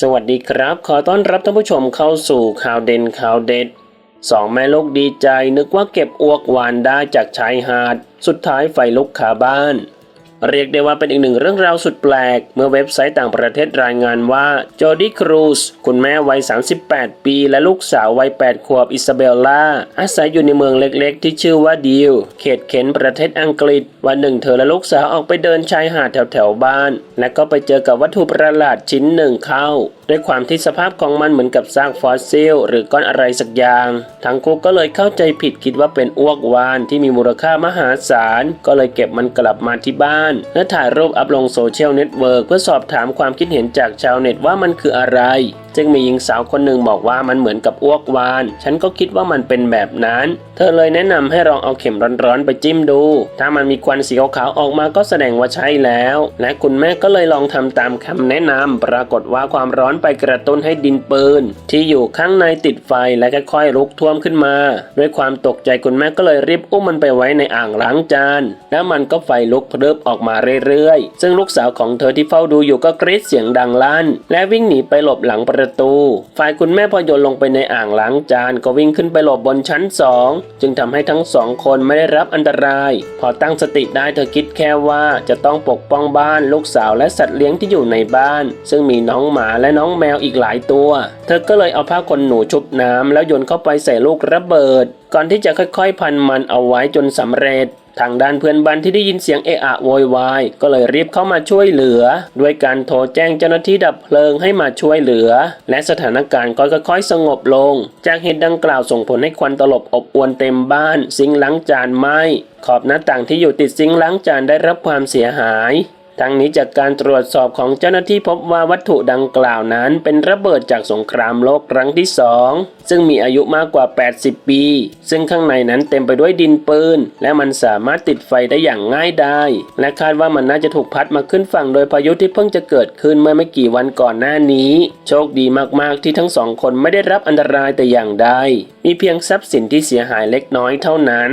สวัสดีครับ ขอต้อนรับท่านผู้ชมเข้าสู่ข่าวเด่นข่าวเด็ดสองแม่ลูกดีใจนึกว่าเก็บอวกหวานได้จากชายหาด สุดท้ายไฟลุกคาบ้าน เรียกได้ว่าเป็นอีกหนึ่งเรื่องราวสุดแปลก เมื่อเว็บไซต์ต่างประเทศรายงานว่าจอร์ดี้ครูซคุณแม่วัย 38 ปี และลูกสาววัย 8 ขวบอิซาเบลล่า อาศัยอยู่ในเมืองเล็กๆ ที่ชื่อว่าดิวเขตเขนประเทศอังกฤษ วันหนึ่งเธอและลูกสาวออกไปเดินชายหาดแถวๆบ้าน และก็ไปเจอกับวัตถุประหลาดชิ้นหนึ่งเข้า ด้วยความที่สภาพของมันเหมือนกับซากฟอสซิล หรือก้อนอะไรสักอย่าง ทั้งคู่ก็เลยเข้าใจผิดคิดว่าเป็นอ้วกวานที่มีมูลค่ามหาศาลก็เลยเก็บมันกลับมาที่บ้านและถ่ายรูปอัพลงโซเชียลเน็ตเวิร์กเพื่อสอบถามความคิดเห็นจากชาวเน็ตว่ามันคืออะไร จึงมีหญิงสาวคนหนึ่งบอกว่ามันเหมือนกับอ้วกวาน ฉันก็คิดว่ามันเป็นแบบนั้น เธอเลยแนะนำให้ลองเอาเข็มร้อนๆไปจิ้มดู ถ้ามันมีควันสีขาวๆออกมาก็แสดงว่าใช่แล้ว และคุณแม่ก็เลยลองทำตามคำแนะนำปรากฏว่าความร้อนไปกระตุ้นให้ดินปืน ที่อยู่ข้างในติดไฟและค่อยๆลุกท่วมขึ้นมา ด้วยความตกใจคุณแม่ก็เลยรีบอุ้มมันไปไว้ในอ่างล้างจาน แล้วมันก็ไฟลุกพรึบออกมาเรื่อยๆ ซึ่งลูกสาวของเธอที่เฝ้าดูอยู่ก็กรี๊ดเสียงดังลั่น และวิ่งหนีไปหลบหลังประตู ฝ่ายคุณแม่พอโยนลงไปในอ่างล้างจานก็วิ่งขึ้นไปหลบบนชั้นสองจึงทำให้ทั้งสองคนไม่ได้รับอันตราย พอตั้งสติได้เธอคิดแค่ว่าจะต้องปกป้องบ้านลูกสาวและสัตว์เลี้ยงที่อยู่ในบ้าน ซึ่งมีน้องหมาและน้องแมวอีกหลายตัว เธอก็เลยเอาผ้าขนหนูชุบน้ำแล้วโยนเข้าไปใส่ลูกระเบิด ก่อนที่จะค่อยๆ พันมันเอาไว้จนสำเร็จ ทางด้านเพื่อนบ้านที่ได้ยินเสียงเอะอะโวยวายก็เลยรีบเข้ามาช่วยเหลือ ด้วยการโทรแจ้งเจ้าหน้าที่ดับเพลิงให้มาช่วยเหลือ และสถานการณ์ก็ค่อยๆ สงบลง จากเหตุดังกล่าวส่งผลให้ควันตลบอบอวนเต็มบ้าน ซิงล้างจานไหมขอบหน้าต่างที่อยู่ติดซิงล้างจานได้รับความเสียหาย ทั้งนี้จากการตรวจสอบของเจ้าหน้าที่พบว่าวัตถุดังกล่าวนั้น เป็นระเบิดจากสงครามโลกครั้งที่สองซึ่งมีอายุมากกว่า 80 ปี ซึ่งข้างในนั้นเต็มไปด้วยดินปืน และมันสามารถติดไฟได้อย่างง่ายดายและคาดว่ามันน่าจะถูกพัดมาขึ้นฝั่งโดยพายุที่เพิ่งจะเกิดขึ้นเมื่อไม่กี่วันก่อนหน้านี้ โชคดีมากๆที่ทั้งสองคนไม่ได้รับอันตรายแต่อย่างใดมีเพียงทรัพย์สินที่เสียหายเล็กน้อยเท่านั้น